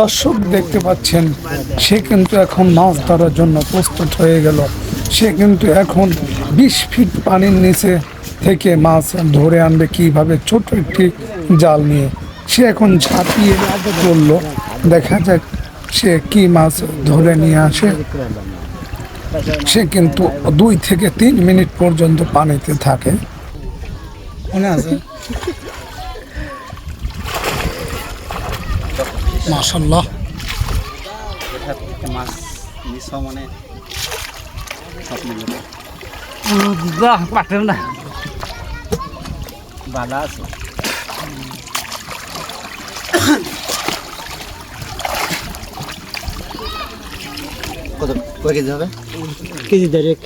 দর্শক দেখতে পাচ্ছেন, সে কিন্তু এখন মাছ ধরার জন্য প্রস্তুত হয়ে গেল। সে কিন্তু এখন বিশ ফিট পানির নিচে থেকে মাছ ধরে আনবে কীভাবে ছোট একটি জাল নিয়ে। সে এখন ঝাঁপিয়ে পড়ল। দেখা যাক সে কি মাছ ধরে নিয়ে আসে। সে কিন্তু দুই থেকে তিন মিনিট পর্যন্ত পানিতে থাকে। মনে আছে মাসাল্লাহ মাছ নিছ মানে সব পাঠাম না বালা আছে? কত কয় কেজি হবে? কেজি দেড়েক